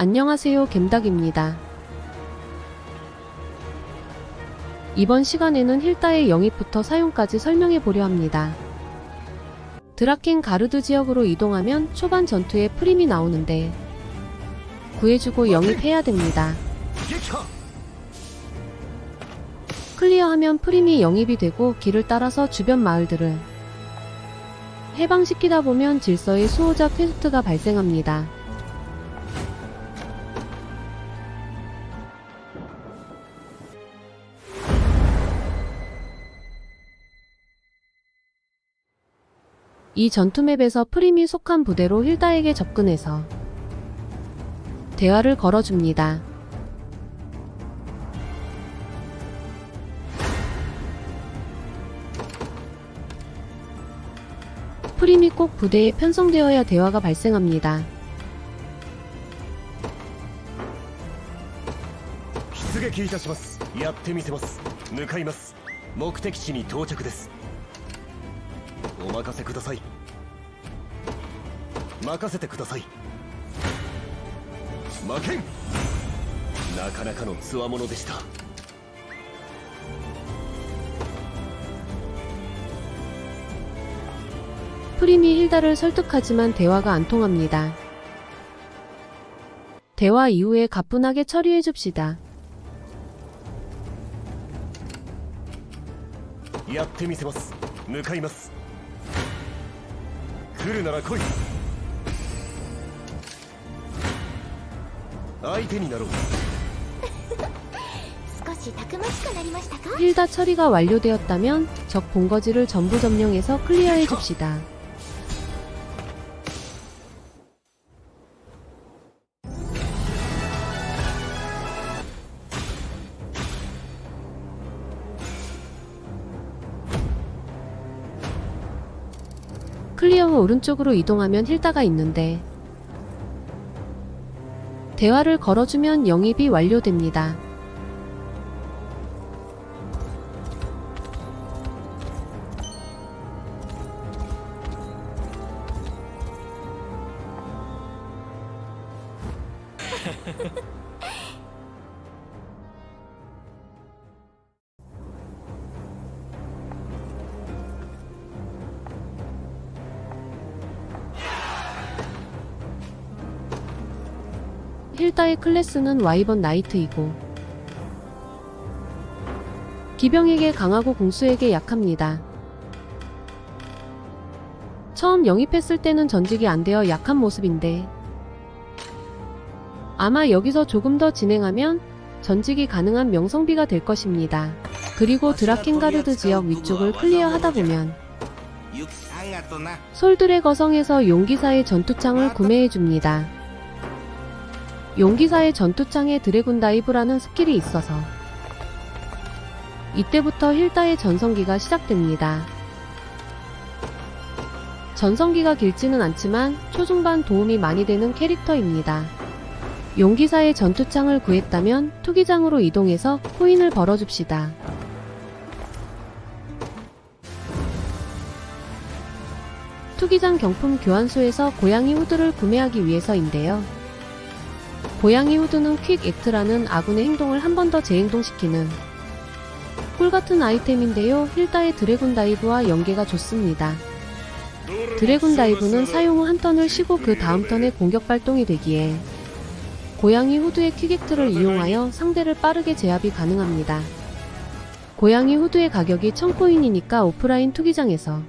안녕하세요 겜닭입니다. 이번 시간에는 힐다의 영입부터 사용까지 설명해 보려 합니다. 드라켄 가르드 지역으로 이동하면 초반 전투에 프림이 나오는데 구해주고 영입해야 됩니다.撃破 클리어하면 프림이 영입이 되고 길을 따라서 주변 마을들을 해방시키다 보면 질서의 수호자 퀘스트가 발생합니다. 이 전투맵에서 프림이 속한 부대로 힐다에게 접근해서 대화를 걸어줍니다. 프림이 꼭 부대에 편성되어야 대화가 발생합니다. 出撃いたしますやってみせます向かいます目的地に到着です お任せください任せてください負けんなかなかの強者でした 프림이 힐다를 설득하지만 대화가 안 통합니다. 대화 이후에 가뿐하게 처리해 줍시다. やってみせます向かいます 来るなら来い相手になろう少したくましくなりましたか 힐다 처리가 완료되었다면 적 본거지를 전부 점령해서 클리어해 줍시다. 클리어 후 오른쪽으로 이동하면 힐다가 있는데 대화를 걸어주면 영입이 완료됩니다. 힐다의 클래스는 와이번 나이트이고 기병에게 강하고 공수에게 약합니다. 처음 영입했을 때는 전직이 안 되어 약한 모습인데 아마 여기서 조금 더 진행하면 전직이 가능한 명성비가 될 것입니다. 그리고 드라켄가르드 지역 위쪽을 클리어하다 보면 솔들의 거성에서 용기사의 전투창을 구매해줍니다. 용기사의 전투창에 드래곤 다이브라는 스킬이 있어서 이때부터 힐다의 전성기가 시작됩니다. 전성기가 길지는 않지만 초중반 도움이 많이 되는 캐릭터입니다. 용기사의 전투창을 구했다면 투기장으로 이동해서 코인을 벌어줍시다. 투기장 경품 교환소에서 고양이 후드를 구매하기 위해서인데요. 고양이 후드는 퀵 액트라는 아군의 행동을 한 번 더 재행동시키는 꿀같은 아이템인데요. 힐다의 드래곤 다이브와 연계가 좋습니다. 드래곤 다이브는 사용 후 한 턴을 쉬고 그 다음 턴에 공격 발동이 되기에 고양이 후드의 퀵 액트를 이용하여 상대를 빠르게 제압이 가능합니다. 고양이 후드의 가격이 1000코인이니까 오프라인 투기장에서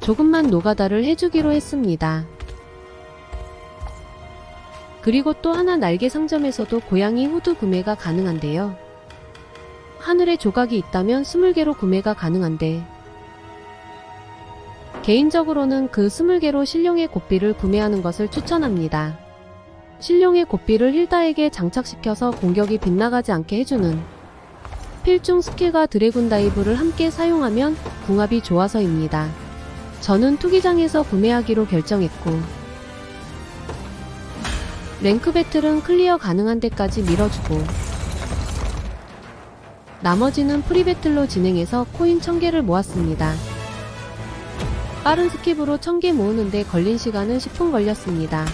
조금만 노가다를 해주기로 했습니다. 그리고 또 하나 날개 상점에서도 고양이 후드 구매가 가능한데요. 하늘에 조각이 있다면 20개로 구매가 가능한데 개인적으로는 그 20개로 신룡의 고삐를 구매하는 것을 추천합니다. 신룡의 고삐를 힐다에게 장착시켜서 공격이 빗나가지 않게 해주는 필중 스킬과 드래곤 다이브를 함께 사용하면 궁합이 좋아서입니다. 저는 투기장에서 구매하기로 결정했고 랭크 배틀은 클리어 가능한 데까지 밀어주고 나머지는 프리 배틀로 진행해서 코인 1000개를 모았습니다. 빠른 스킵으로 1000개 모으는데 걸린 시간은 10분 걸렸습니다.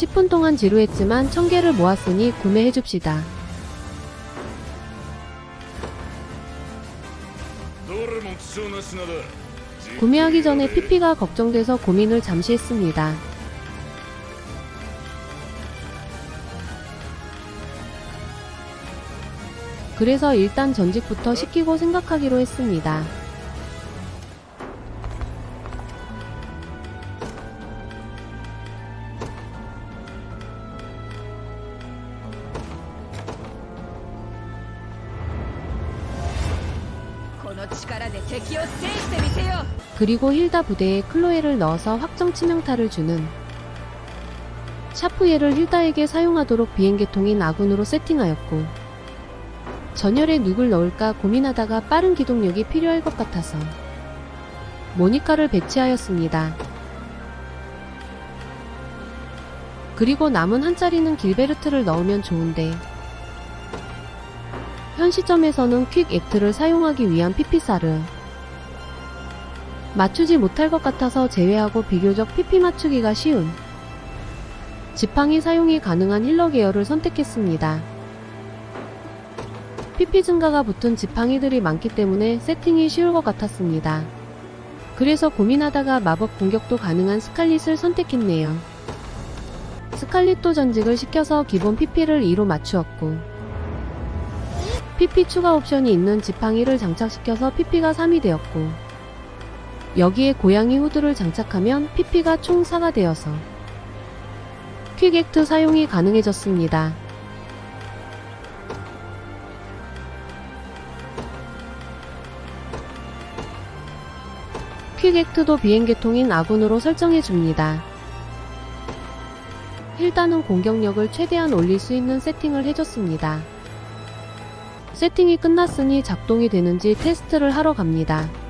10분 동안 지루했지만 1000개를 모았으니 구매해줍시다. 구매하기 전에 PP가 걱정돼서 고민을 잠시 했습니다. 그래서 일단 전직부터 시키고 생각하기로 했습니다. 그리고 힐다 부대에 클로에를 넣어서 확정 치명타를 주는 샤프예를 힐다에게 사용하도록 비행계통인 아군으로 세팅하였고 전열에 누굴 넣을까 고민하다가 빠른 기동력이 필요할 것 같아서 모니카를 배치하였습니다. 그리고 남은 한 자리는 길베르트를 넣으면 좋은데 현 시점에서는 퀵 액트를 사용하기 위한 피피사르 맞추지 못할 것 같아서 제외하고 비교적 PP 맞추기가 쉬운 지팡이 사용이 가능한 힐러 계열을 선택했습니다. PP 증가가 붙은 지팡이들이 많기 때문에 세팅이 쉬울 것 같았습니다. 그래서 고민하다가 마법 공격도 가능한 스칼릿을 선택했네요. 스칼릿도 전직을 시켜서 기본 PP를 2로 맞추었고 PP 추가 옵션이 있는 지팡이를 장착시켜서 PP가 3이 되었고 여기에 고양이 후드를 장착하면 PP가 총 4가 되어서 퀵액트 사용이 가능해졌습니다. 퀵액트도 비행계통인 아군으로 설정해줍니다. 힐다는 공격력을 최대한 올릴 수 있는 세팅을 해줬습니다. 세팅이 끝났으니 작동이 되는지 테스트를 하러 갑니다.「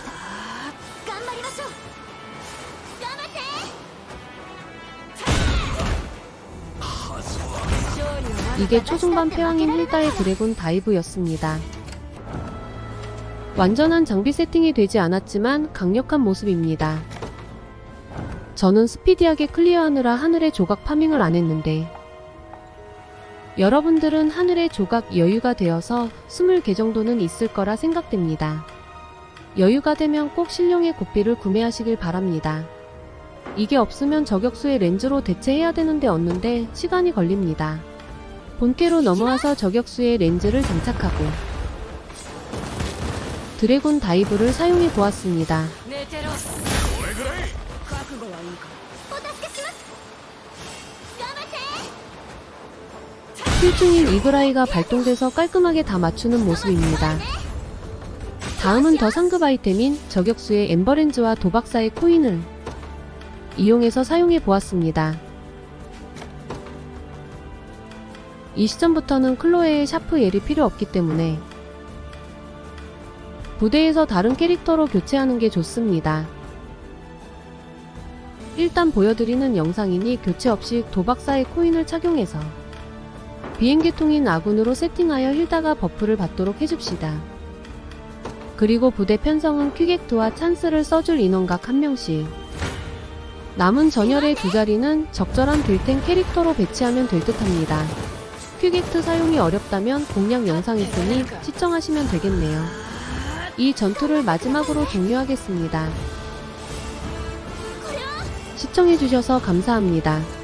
이게 초중반 패왕인 힐다의 드래곤 다이브였습니다. 완전한 장비 세팅이 되지 않았지만 강력한 모습입니다. 저는 스피디하게 클리어하느라 하늘의 조각 파밍을 안 했는데 여러분들은 하늘의 조각 여유가 되어서 20개 정도는 있을 거라 생각됩니다. 여유가 되면 꼭 신룡의 고삐를 구매하시길 바랍니다. 이게 없으면 저격수의 렌즈로 대체해야 되는데 없는데 시간이 걸립니다. 본캐로 넘어와서 저격수의 렌즈를 장착하고 드래곤 다이브를 사용해 보았습니다. 실중인 이그라이가 발동돼서 깔끔하게 다 맞추는 모습입니다. 다음은 더 상급 아이템인 저격수의 엠버렌즈와 도박사의 코인을 이용해서 사용해 보았습니다. 이 시점부터는 클로에의 샤프 옐이 필요 없기 때문에 부대에서 다른 캐릭터로 교체하는 게 좋습니다. 일단 보여드리는 영상이니 교체 없이 도박사의 코인을 착용해서 비행계통인 아군으로 세팅하여 힐다가 버프를 받도록 해줍시다. 그리고 부대 편성은 퀵액트와 찬스를 써줄 인원 각 한 명씩. 남은 전열의 두 자리는 적절한 딜탱 캐릭터로 배치하면 될 듯합니다. 퀵액트 사용이 어렵다면 공략 영상 있으니 시청하시면 되겠네요. 이 전투를 마지막으로 종료하겠습니다. 시청해주셔서 감사합니다.